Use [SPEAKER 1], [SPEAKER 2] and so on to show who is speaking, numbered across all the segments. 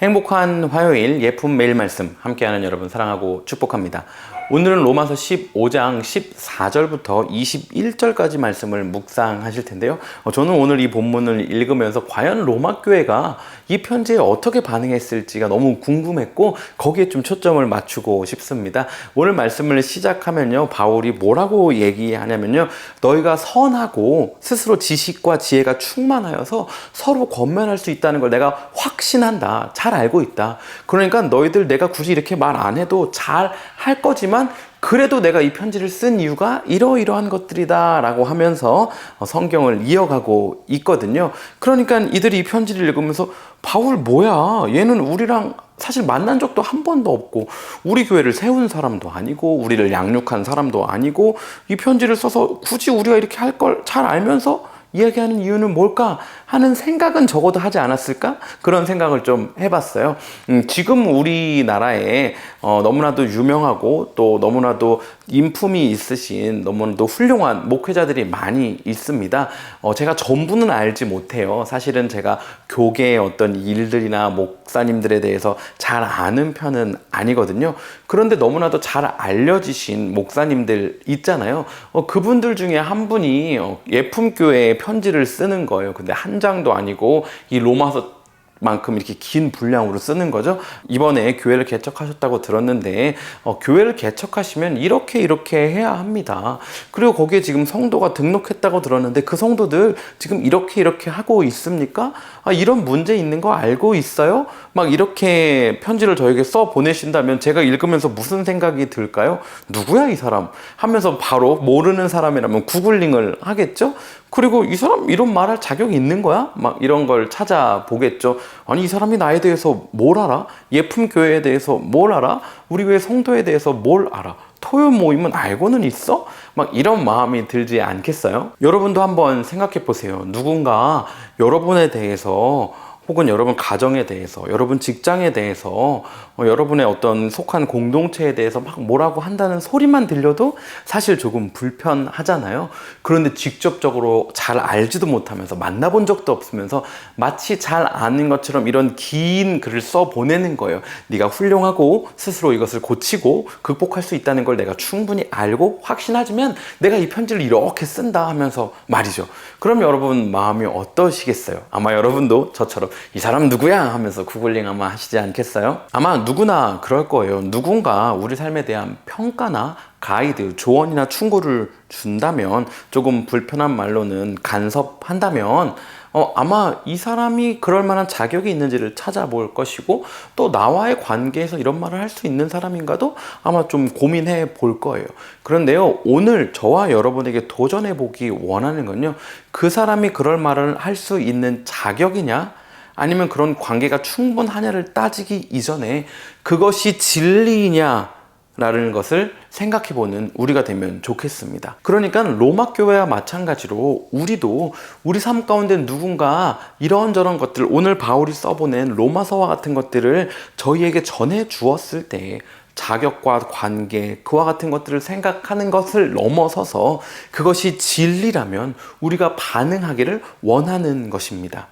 [SPEAKER 1] 행복한 화요일 예품 매일 말씀 함께하는 여러분 사랑하고 축복합니다. 오늘은 로마서 15장 14절부터 21절까지 말씀을 묵상하실 텐데요. 어, 저는 오늘 이 본문을 읽으면서 과연 로마 교회가 이 편지에 어떻게 반응했을지가 너무 궁금했고 거기에 좀 초점을 맞추고 싶습니다. 오늘 말씀을 시작하면요. 바울이 뭐라고 얘기하냐면요. 너희가 선하고 스스로 지식과 지혜가 충만하여서 서로 권면할 수 있다는 걸 내가 확신한다. 잘 알고 있다. 그러니까 너희들 내가 굳이 이렇게 말 안 해도 잘 할 거지만 그래도 내가 이 편지를 쓴 이유가 이러이러한 것들이다 라고 하면서 어, 성경을 이어가고 있거든요. 그러니까 이들이 이 편지를 읽으면서 바울 뭐야? 얘는 우리랑 사실 만난 적도 한 번도 없고 우리 교회를 세운 사람도 아니고 우리를 양육한 사람도 아니고 이 편지를 써서 굳이 우리가 이렇게 할 걸 잘 알면서 이야기하는 이유는 뭘까 하는 생각은 적어도 하지 않았을까 그런 생각을 좀 해봤어요. 음, 지금 우리나라에 어, 너무나도 유명하고 또 너무나도 인품이 있으신 너무나도 훌륭한 목회자들이 많이 있습니다. 어, 제가 전부는 알지 못해요. 사실은 제가 교계의 어떤 일들이나 목사님들에 대해서 잘 아는 편은 아니거든요. 그런데 너무나도 잘 알려지신 목사님들 있잖아요. 어, 그분들 중에 한 분이 어, 예품교회에 편지를 쓰는 거예요. 근데 한 장도 아니고 이 로마서 만큼 이렇게 긴 분량으로 쓰는 거죠. 이번에 교회를 개척하셨다고 들었는데 어, 교회를 개척하시면 이렇게 이렇게 해야 합니다. 그리고 거기에 지금 성도가 등록했다고 들었는데 그 성도들 지금 이렇게 이렇게 하고 있습니까? 아, 이런 문제 있는 거 알고 있어요? 막 이렇게 편지를 저에게 써 보내신다면 제가 읽으면서 무슨 생각이 들까요? 누구야 이 사람? 하면서 바로 모르는 사람이라면 구글링을 하겠죠? 그리고 이 사람 이런 말할 자격이 있는 거야? 막 이런 걸 찾아보겠죠. 아니, 이 사람이 나에 대해서 뭘 알아? 예품 교회에 대해서 뭘 알아? 우리 교회 성도에 대해서 뭘 알아? 토요 모임은 알고는 있어? 막 이런 마음이 들지 않겠어요? 여러분도 한번 생각해 보세요. 누군가 여러분에 대해서 혹은 여러분 가정에 대해서, 여러분 직장에 대해서, 어, 여러분의 어떤 속한 공동체에 대해서 막 뭐라고 한다는 소리만 들려도 사실 조금 불편하잖아요. 그런데 직접적으로 잘 알지도 못하면서 만나본 적도 없으면서 마치 잘 아는 것처럼 이런 긴 글을 써 보내는 거예요. 네가 훌륭하고 스스로 이것을 고치고 극복할 수 있다는 걸 내가 충분히 알고 확신하지만 내가 이 편지를 이렇게 쓴다 하면서 말이죠. 그럼 여러분 마음이 어떠시겠어요? 아마 여러분도 저처럼 이 사람 누구야 하면서 구글링 아마 하시지 않겠어요? 아마 누구나 그럴 거예요. 누군가 우리 삶에 대한 평가나 가이드, 조언이나 충고를 준다면 조금 불편한 말로는 간섭한다면 어, 아마 이 사람이 그럴 만한 자격이 있는지를 찾아볼 것이고 또 나와의 관계에서 이런 말을 할 수 있는 사람인가도 아마 좀 고민해 볼 거예요. 그런데요, 오늘 저와 여러분에게 도전해 보기 원하는 건요, 그 사람이 그럴 말을 할 수 있는 자격이냐, 아니면 그런 관계가 충분하냐를 따지기 이전에 그것이 진리냐, 라는 것을 생각해 보는 우리가 되면 좋겠습니다. 그러니까 로마 교회와 마찬가지로 우리도 우리 삶 가운데 누군가 이런저런 것들 오늘 바울이 써보낸 로마서와 같은 것들을 저희에게 전해 주었을 때 자격과 관계, 그와 같은 것들을 생각하는 것을 넘어서서 그것이 진리라면 우리가 반응하기를 원하는 것입니다.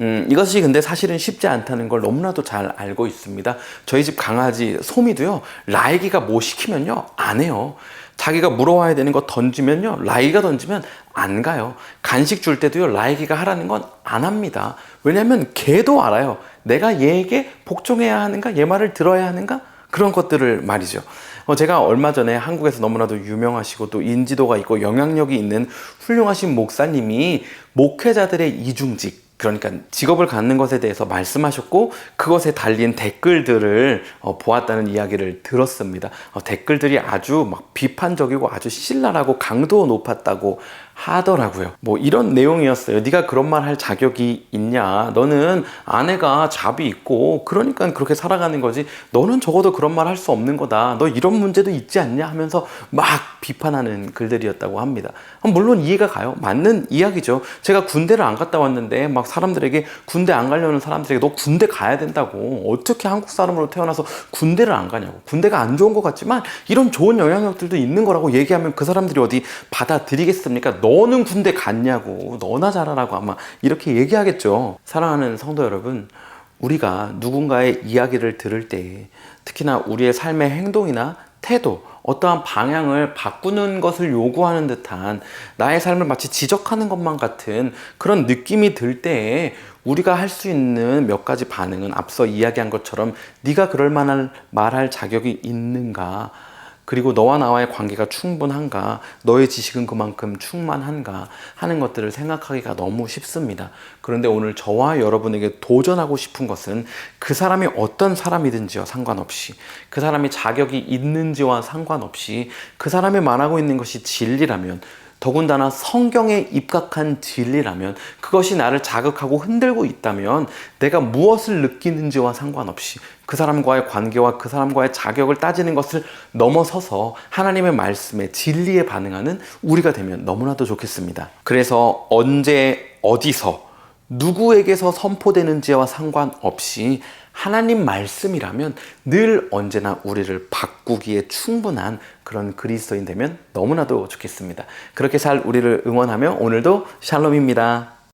[SPEAKER 1] 음, 이것이 근데 사실은 쉽지 않다는 걸 너무나도 잘 알고 있습니다. 저희 집 강아지 소미도요, 라이기가 뭐 시키면요, 안 해요. 자기가 물어와야 되는 거 던지면요, 라이기가 던지면 안 가요. 간식 줄 때도요, 라이기가 하라는 건 안 합니다. 왜냐면 걔도 알아요. 내가 얘에게 복종해야 하는가, 얘 말을 들어야 하는가? 그런 것들을 말이죠. 어, 제가 얼마 전에 한국에서 너무나도 유명하시고 또 인지도가 있고 영향력이 있는 훌륭하신 목사님이 목회자들의 이중직, 그러니까 직업을 갖는 것에 대해서 말씀하셨고 그것에 달린 댓글들을 어, 보았다는 이야기를 들었습니다. 어, 댓글들이 아주 막 비판적이고 아주 신랄하고 강도 높았다고 하더라고요. 뭐 이런 내용이었어요. 네가 그런 말 할 자격이 있냐? 너는 아내가 잡이 있고 그러니까 그렇게 살아가는 거지. 너는 적어도 그런 말 할 수 없는 거다. 너 이런 문제도 있지 않냐? 하면서 막 비판하는 글들이었다고 합니다. 물론 이해가 가요. 맞는 이야기죠. 제가 군대를 안 갔다 왔는데 막 사람들에게 군대 안 가려는 사람들에게 너 군대 가야 된다고 어떻게 한국 사람으로 태어나서 군대를 안 가냐고 군대가 안 좋은 것 같지만 이런 좋은 영향력들도 있는 거라고 얘기하면 그 사람들이 어디 받아들이겠습니까? 너는 군대 갔냐고 너나 잘하라고 아마 이렇게 얘기하겠죠. 사랑하는 성도 여러분, 우리가 누군가의 이야기를 들을 때 특히나 우리의 삶의 행동이나 태도, 어떠한 방향을 바꾸는 것을 요구하는 듯한 나의 삶을 마치 지적하는 것만 같은 그런 느낌이 들 때에 우리가 할 수 있는 몇 가지 반응은 앞서 이야기한 것처럼 네가 그럴 만한 말할 자격이 있는가 그리고 너와 나와의 관계가 충분한가, 너의 지식은 그만큼 충만한가 하는 것들을 생각하기가 너무 쉽습니다. 그런데 오늘 저와 여러분에게 도전하고 싶은 것은 그 사람이 어떤 사람이든지와 상관없이, 그 사람이 자격이 있는지와 상관없이, 그 사람이 말하고 있는 것이 진리라면, 더군다나 성경에 입각한 진리라면 그것이 나를 자극하고 흔들고 있다면 내가 무엇을 느끼는지와 상관없이 그 사람과의 관계와 그 사람과의 자격을 따지는 것을 넘어서서 하나님의 말씀에 진리에 반응하는 우리가 되면 너무나도 좋겠습니다. 그래서 언제 어디서 누구에게서 선포되는지와 상관없이 하나님 말씀이라면 늘 언제나 우리를 바꾸기에 충분한 그런 그리스도인 되면 너무나도 좋겠습니다. 그렇게 살 우리를 응원하며 오늘도 샬롬입니다.